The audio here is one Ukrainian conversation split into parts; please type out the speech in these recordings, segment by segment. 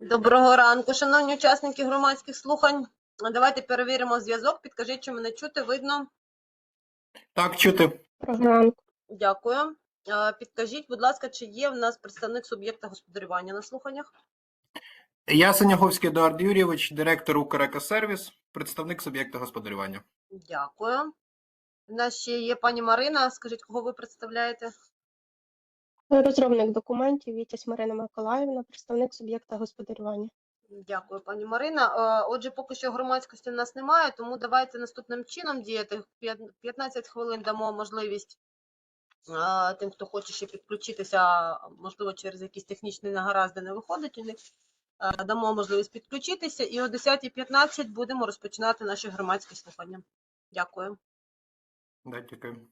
Доброго ранку, шановні учасники громадських слухань. Давайте перевіримо зв'язок. Підкажіть, чи мене чути, видно. Так, чути. Дякую. Е, Підкажіть, будь ласка, чи є в нас представник суб'єкта господарювання на слуханнях? Я Синяговський Едуард Юрійович, директор Укрекосервіс, представник суб'єкта господарювання. Дякую. У нас ще є пані Марина. Скажіть, кого ви представляєте? Розробник документів Вітязь Марина Миколаївна, представник суб'єкта господарювання. Дякую, пані Марина. Е, Отже, поки що громадськості в нас немає, тому давайте наступним чином діяти. П'ят- 15 хвилин дамо можливість е, тим, хто хоче ще підключитися, можливо, через якісь технічні негаразди не виходить у них. Е, Дамо можливість підключитися і о 10.15 будемо розпочинати наші громадські слухання. Дякую. Да, дякую.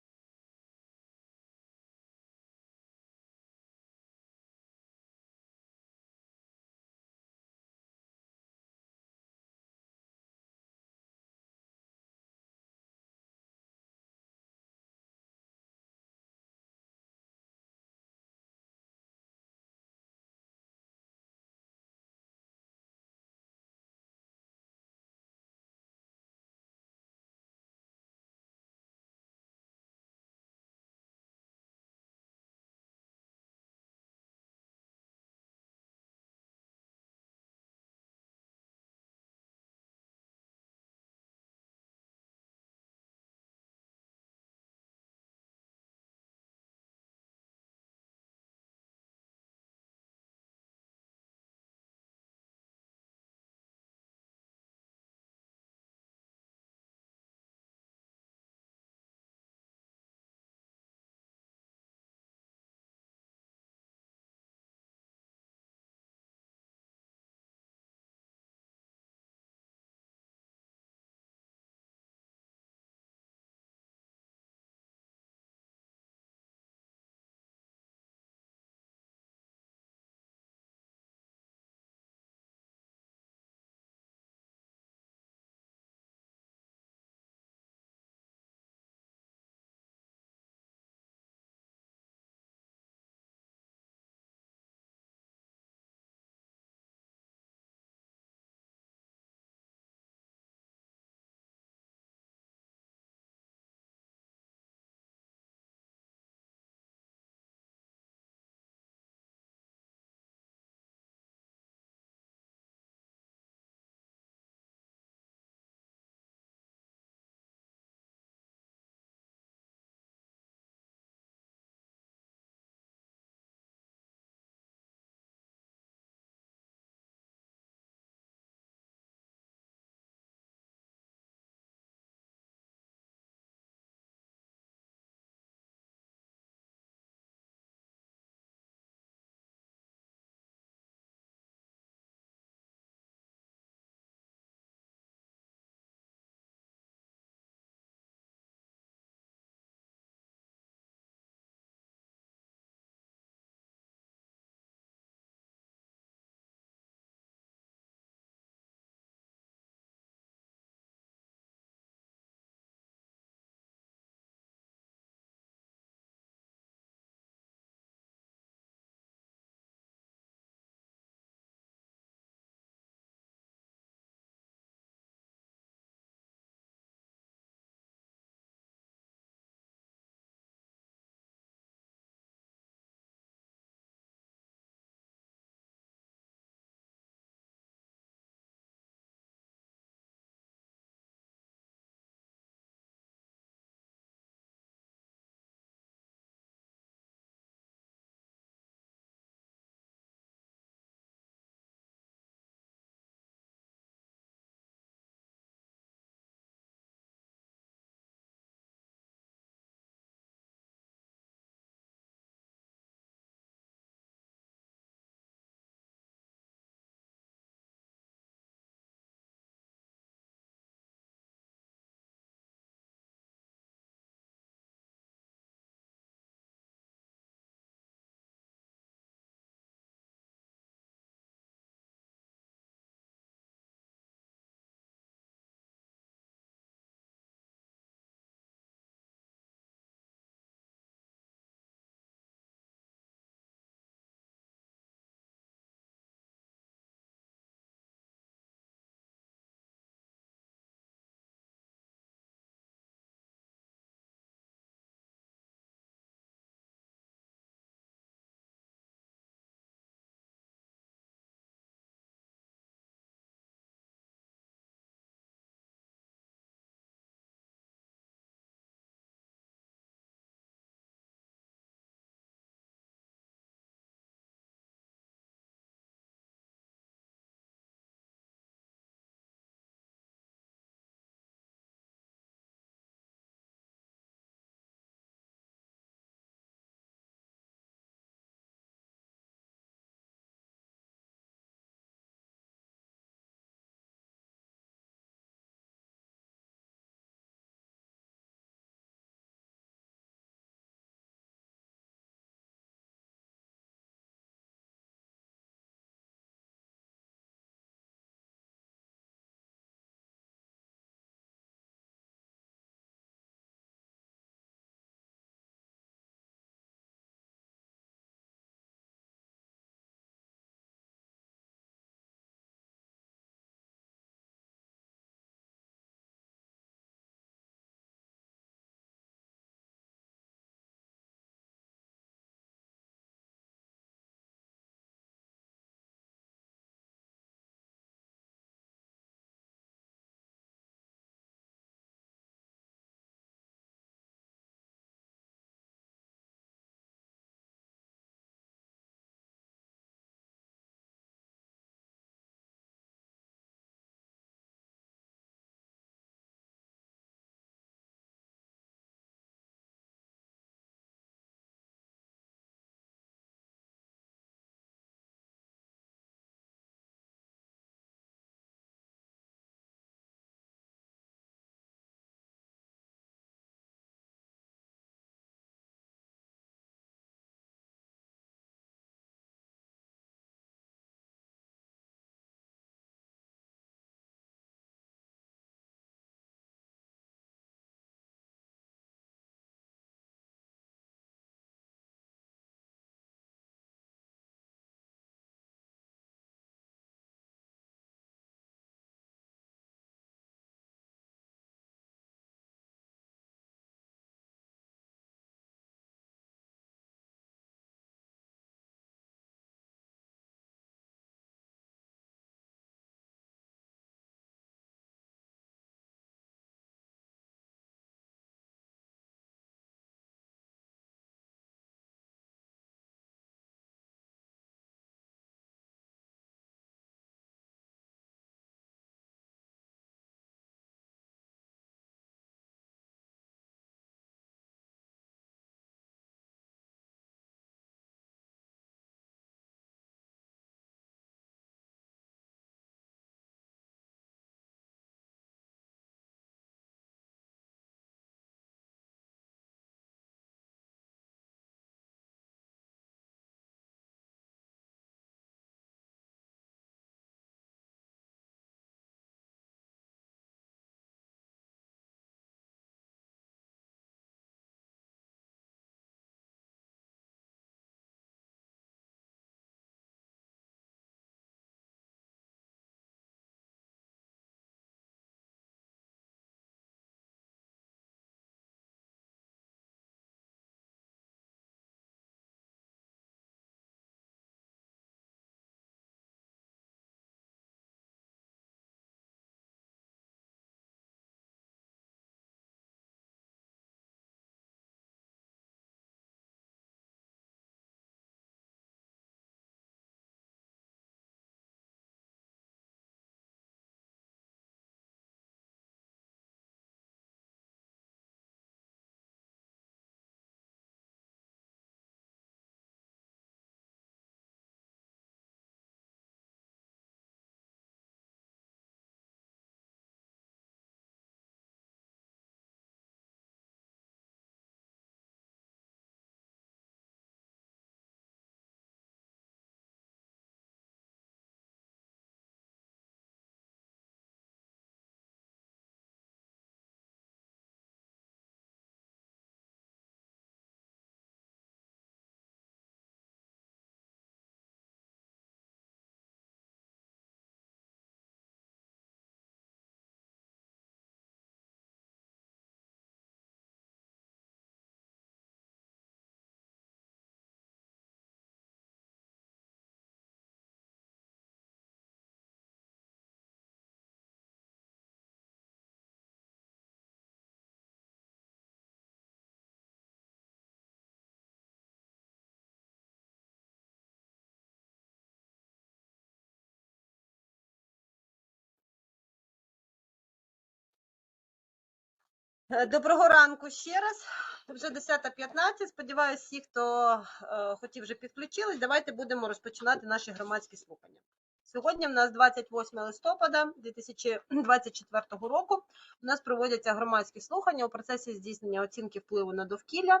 Доброго ранку ще раз. Вже 10.15. Сподіваюся, всі, хто е, хотів, вже підключились. Давайте будемо розпочинати наші громадські слухання. Сьогодні в нас 28 листопада 2024 року. У нас проводяться громадські слухання у процесі здійснення оцінки впливу на довкілля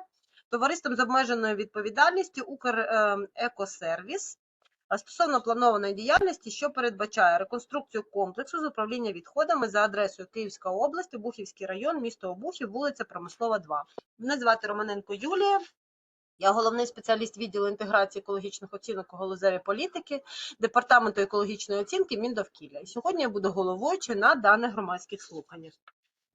товариством з обмеженою відповідальністю «Укрекосервіс» а стосовно планованої діяльності, що передбачає реконструкцію комплексу з управління відходами за адресою Київська область, Обухівський район, місто Обухів, вулиця Промислова, 2. Мене звати Романенко Юлія. Я головний спеціаліст відділу інтеграції екологічних оцінок у галузевій політики Департаменту екологічної оцінки Міндовкілля. І сьогодні я буду головуючою на даних громадських слуханнях.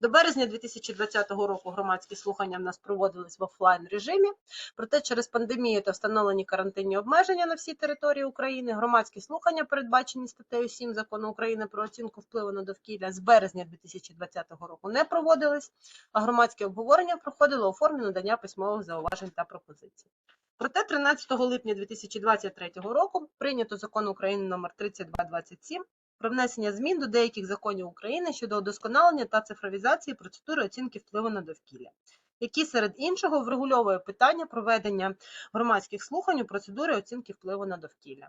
До березня 2020 року громадські слухання в нас проводились в офлайн режимі. Проте через пандемію та встановлені карантинні обмеження на всій території України громадські слухання, передбачені статтею 7 закону України про оцінку впливу на довкілля з березня 2020 року не проводились, а громадські обговорення проходило у формі надання письмових зауважень та пропозицій. Проте 13 липня 2023 року прийнято закон України номер 3227 про внесення змін до деяких законів України щодо удосконалення та цифровізації процедури оцінки впливу на довкілля, які серед іншого врегульовує питання проведення громадських слухань у процедурі оцінки впливу на довкілля.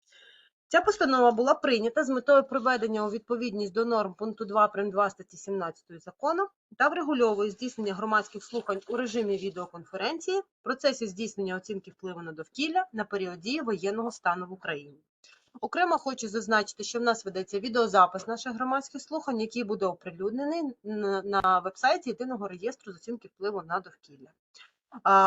Ця постанова була прийнята з метою приведення у відповідність до норм пункту 2 прим. 2 статті 17 закону та врегульовує здійснення громадських слухань у режимі відеоконференції в процесі здійснення оцінки впливу на довкілля на період дії воєнного стану в Україні. Окремо хочу зазначити, що в нас ведеться відеозапис наших громадських слухань, який буде оприлюднений на- вебсайті єдиного реєстру з оцінки впливу на довкілля.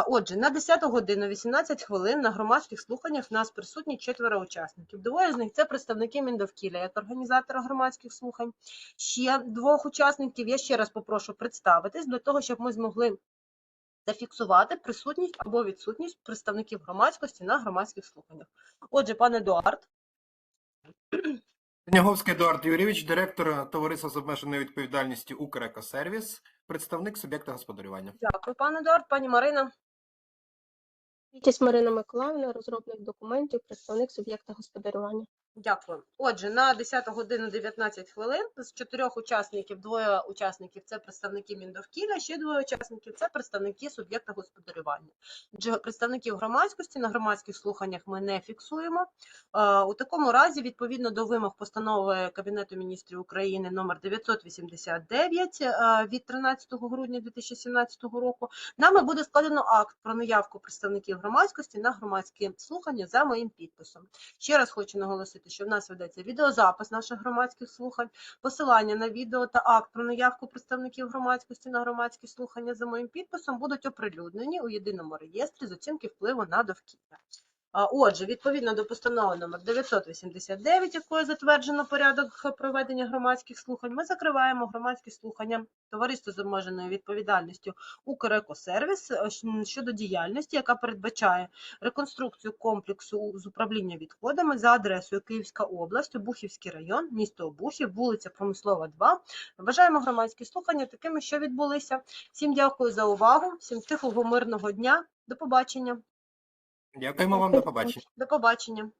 Отже, на 10 годину 18 хвилин на громадських слуханнях в нас присутні четверо учасників. Двоє з них це представники Міндовкілля як організатора громадських слухань. Ще двох учасників я ще раз попрошу представитись для того, щоб ми змогли зафіксувати присутність або відсутність представників громадськості на громадських слуханнях. Отже, пан Едуард, Синяговський Едуард Юрійович, директор товариства з обмеженою відповідальністю «Укрекосервіс», представник суб'єкта господарювання. дякую, пане Дорт, пані Марина. Вітязь Марина Миколаївна, розробник документів, представник суб'єкта господарювання. Дякую. Отже, на 10 годину 19 хвилин з чотирьох учасників, двоє учасників це представники Міндовкілля, ще двоє учасників це представники суб'єкта господарювання. Отже, представників громадськості на громадських слуханнях ми не фіксуємо. Е, У такому разі, відповідно до вимог постанови Кабінету міністрів України номер 989 е, від 13 грудня 2017 року, нами буде складено акт про наявку представників громадськості на громадські слухання за моїм підписом. Ще раз хочу наголосити, що в нас ведеться відеозапис наших громадських слухань, посилання на відео та акт про наявку представників громадськості на громадські слухання за моїм підписом будуть оприлюднені у єдиному реєстрі з оцінки впливу на довкілля. Отже, відповідно до постанови номер 989, якою затверджено порядок проведення громадських слухань, ми закриваємо громадські слухання товариства з обмеженою відповідальністю «Укрекосервіс» щодо діяльності, яка передбачає реконструкцію комплексу з управління відходами за адресою Київська область, Обухівський район, місто Обухів, вулиця Промислова, 2. Вважаємо громадські слухання такими, що відбулися. Всім дякую за увагу, всім тихого, мирного дня. До побачення. Дякуємо вам, до побачення. До побачення.